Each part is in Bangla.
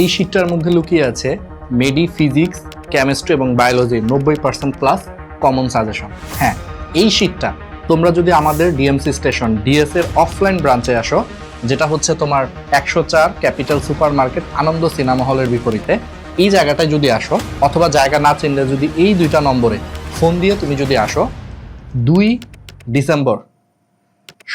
এই শীটটার মধ্যে লুকিয়ে আছে মেডি ফিজিক্স কেমিস্ট্রি এবং বায়োলজি নব্বই পার্সেন্ট প্লাস কমন সাজেশন হ্যাঁ এই শীটটা তোমরা যদি আমাদের ডিএমসি স্টেশন ডিএস এর অফলাইন ব্রাঞ্চে আসো, যেটা হচ্ছে তোমার একশো চার capital super market Ananda cinema হলের বিপরীতে, এই জায়গাটায় যদি আসো, অথবা জায়গা না চিনলে যদি এই দুইটা নম্বরে ফোন দিয়ে তুমি যদি আসো, দুই ডিসেম্বর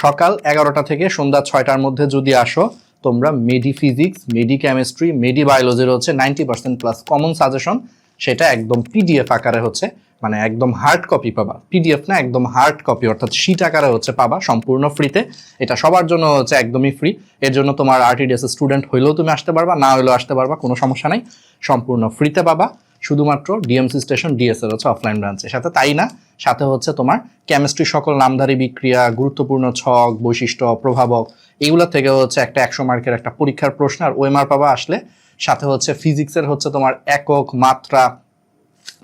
সকাল এগারোটা থেকে সন্ধ্যা ছয়টার মধ্যে যদি আসো তোমরা মেডি ফিজিক্স মেডি কেমিস্ট্রি মেডি বায়োলজির হচ্ছে ninety percent plus common suggestion সেটা একদম পিডিএফ আকারে হচ্ছে মানে একদম হার্ড কপি পাবা। পিডিএফ না, একদম হার্ড কপি অর্থাৎ শীত আকারে হচ্ছে পাবা, সম্পূর্ণ ফ্রিতে এটা সবার জন্য হচ্ছে একদমই ফ্রি এর জন্য তোমার আরটিডিএস স্টুডেন্ট হইলেও তুমি আসতে পারবা, না হইলেও আসতে পারবা, কোনো সমস্যা নাই। সম্পূর্ণ ফ্রিতে পাবা। শুধুমাত্র ডিএমসি স্টেশন ডিএসএল হচ্ছে অফলাইন ব্রাঞ্চে সাথে। তাই না? সাথে হচ্ছে তোমার কেমিস্ট্রি সকল নামধারী বিক্রিয়া, গুরুত্বপূর্ণ ছক, বৈশিষ্ট্য, প্রভাবক, এগুলো থেকে হচ্ছে একটা একশো মার্কের একটা পরীক্ষার প্রশ্ন। আর ওএমআর পাবা আসলে সাথে হচ্ছে ফিজিক্সের হচ্ছে তোমার একক, মাত্রা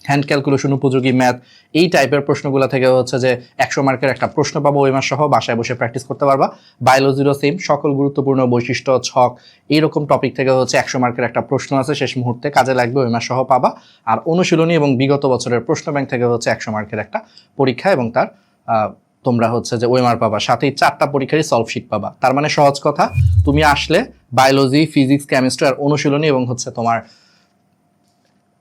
হ্যান্ড ক্যালকুলেশন উপযোগী ম্যাথ এই টাইপের প্রশ্নগুলো থেকে হচ্ছে যে একশো মার্কের একটা প্রশ্ন পাবো ওই মাস সহ বাসায় বসে প্র্যাকটিস করতে পারবা। বায়োলজিরও সেম সকল গুরুত্বপূর্ণ বৈশিষ্ট্য, ছক, এইরকম টপিক থেকে হচ্ছে একশো মার্কের একটা প্রশ্ন আছে, শেষ মুহূর্তে কাজে লাগবে, ওই মাস সহ পাবা। আর অনুশীলনী এবং বিগত বছরের প্রশ্ন ব্যাংক থেকে হচ্ছে একশো মার্কের একটা পরীক্ষা এবং তার তোমরা হচ্ছে যে ওয়েমার পাবা। সাথেই চারটা পরীক্ষারই সলভ শিট পাবা। তার মানে সহজ কথা, তুমি আসলে বায়োলজি ফিজিক্স কেমিস্ট্রি আর অনুশীলনী এবং হচ্ছে তোমার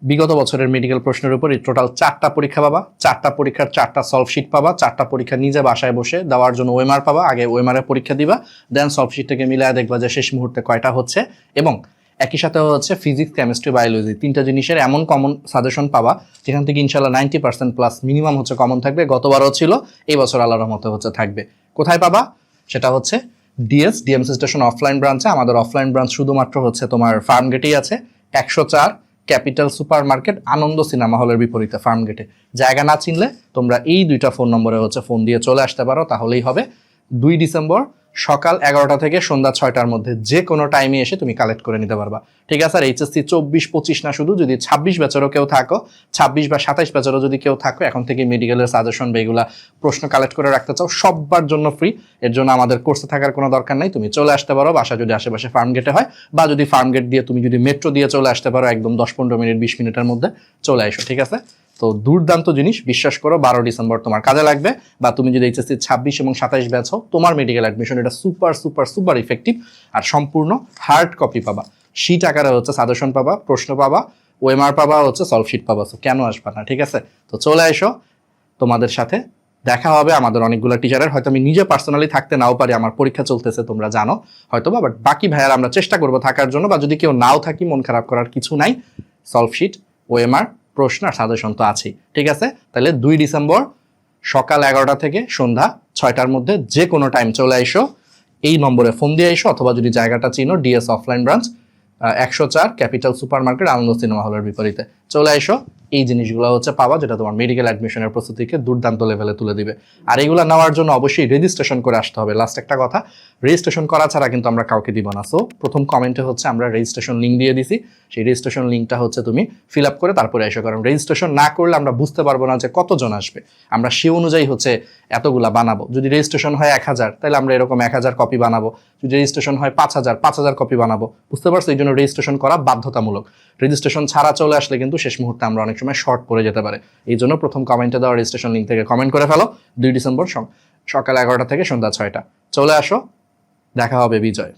বিগত বছরের মেডিকেল প্রশ্নের উপর টোটাল চারটা পরীক্ষা পাবা। চারটা পরীক্ষার চারটা সলভ শিট পাবা। চারটা পরীক্ষা নিজে বাসায় বসে দেওয়ার জন্য ওয়েমার পাবা। আগে ওয়েমারের পরীক্ষা দিবা দেন সলভ শিটটাকে মিলায় দেখবা যে শেষ মুহূর্তে কয়টা হচ্ছে এবং একই সাথে হচ্ছে ফিজিক্স কেমিস্ট্রি বায়োলজি তিনটা জিনিসের এমন কমন সাজেশন পাবা, যেখান থেকে ইনশাল্লাহ নাইনটি পার্সেন্ট প্লাস মিনিমাম হচ্ছে কমন থাকবে। গতবারও ছিল, এই বছর আল্লাহর মতো হচ্ছে থাকবে। কোথায় পাবা? সেটা হচ্ছে ডিএস ডিএমসি স্টেশন অফলাইন ব্রাঞ্চে আমাদের অফলাইন ব্রাঞ্চ শুধুমাত্র হচ্ছে তোমার ফার্ম গেটেই আছে। একশো চার capital super market Ananda cinema হলের বিপরীতে ফার্মগেটে জায়গা না চিনলে তোমরা এই দুইটা ফোন নম্বরে হচ্ছে ফোন দিয়ে চলে আসতে পারো, তাহলেই হবে। দুই ডিসেম্বর সকাল এগারোটা থেকে সন্ধ্যা ছয়টার মধ্যে যে কোনো টাইমে এসে তুমি কালেক্ট করে নিতে পারবা। ঠিক আছে? আর এইচএসসি চব্বিশ পঁচিশ না শুধু, যদি ছাব্বিশ বছরও কেউ থাকো, ছাব্বিশ বা সাতাইশ বছরও যদি কেউ থাকো, এখন থেকে মেডিকেলের সাজেশন বা এগুলা প্রশ্ন কালেক্ট করে রাখতে চাও সবার জন্য ফ্রি এর জন্য আমাদের কোর্সে থাকার কোনো দরকার নাই। তুমি চলে আসতে পারো বাসা যদি আশেপাশে ফার্ম গেটে হয়, বা যদি ফার্ম গেট দিয়ে তুমি যদি মেট্রো দিয়ে চলে আসতে পারো, একদম দশ পনেরো মিনিট, বিশ মিনিটের মধ্যে চলে এসো ঠিক আছে? তো দুর্দান্ত জিনিস বিশ্বাস করো বারো ডিসেম্বর তোমার কাজে লাগবে বা তুমি যদি এইচএসসি ছাব্বিশ এবং সাতাইশ ব্যাচ হও তোমার মেডিকেল অ্যাডমিশন এটা সুপার সুপার সুপার ইফেক্টিভ আর সম্পূর্ণ হার্ড কপি পাবা। শিট আকারে হচ্ছে সাজেশন পাবা প্রশ্ন পাবা ওএমআর পাবা হচ্ছে সলভ শিট পাবা। So, কেন আসবা না ঠিক আছে? তো চলে এসো তোমাদের সাথে দেখা হবে আমাদের অনেকগুলো টিচারের হয়তো আমি নিজে পার্সোনালি থাকতে নাও পারি আমার পরীক্ষা চলতেছে তোমরা জানো হয়তো বা বাট বাকি ভাইয়ার আমরা চেষ্টা করব থাকার জন্য বা যদি কেউ নাও থাকি মন খারাপ করার কিছু নাই সলভ শিট ওএমআর প্রশ্ন আর সাজেশন তো আছেই, ঠিক আছে? তাহলে দুই ডিসেম্বর সকাল এগারোটা থেকে সন্ধ্যা ছয়টার মধ্যে যে কোনো টাইম চলে এসো এই নম্বরে ফোন দিয়ে এসো অথবা যদি জায়গাটা চিনো ডিএস অফলাইন ব্রাঞ্চ একশো চার capital super market Ananda cinema হলের বিপরীতে। চলে এসো। এই জিনিসগুলো হচ্ছে পাওয়া যেটা তোমার মেডিকেল অ্যাডমিশনের প্রস্তুতিকে দুর্দান্ত লেভেলে তুলে দিবে। আর এগুলো নেওয়ার জন্য অবশ্যই রেজিস্ট্রেশন করে আসতে হবে। লাস্ট একটা কথা রেজিস্ট্রেশন করা ছাড়া কিন্তু আমরা কাউকে দিব না। সো প্রথম কমেন্টে হচ্ছে আমরা রেজিস্ট্রেশন লিঙ্ক দিয়ে দিছি। সেই রেজিস্ট্রেশন লিঙ্কটা হচ্ছে তুমি ফিল আপ করে তারপরে এসো। কারণ রেজিস্ট্রেশন না করলে আমরা বুঝতে পারব না যে কতজন আসবে। আমরা সে অনুযায়ী হচ্ছে এতগুলা বানাবো। যদি রেজিস্ট্রেশন হয় এক হাজার, তাহলে আমরা এরকম এক হাজার কপি বানাবো। যদি রেজিস্ট্রেশন হয় পাঁচ হাজার পাঁচ হাজার কপি বানাবো। বুঝতে পারছ? এই জন্য রেজিস্ট্রেশন করা বাধ্যতামূলক। রেজিস্ট্রেশন ছাড়া চলে আসলে কিন্তু শেষ মুহূর্তে আমরা অনেক সময় শর্ট পড়ে যেতে পারে। এই জন্য প্রথম কমেন্টে দেওয়া রেজিস্ট্রেশন লিঙ্ক থেকে কমেন্ট করে ফেলো। দুই ডিসেম্বর সকাল এগারোটা থেকে সন্ধ্যা ছয়টা। চলে আসো। দেখা হবে বিজয়।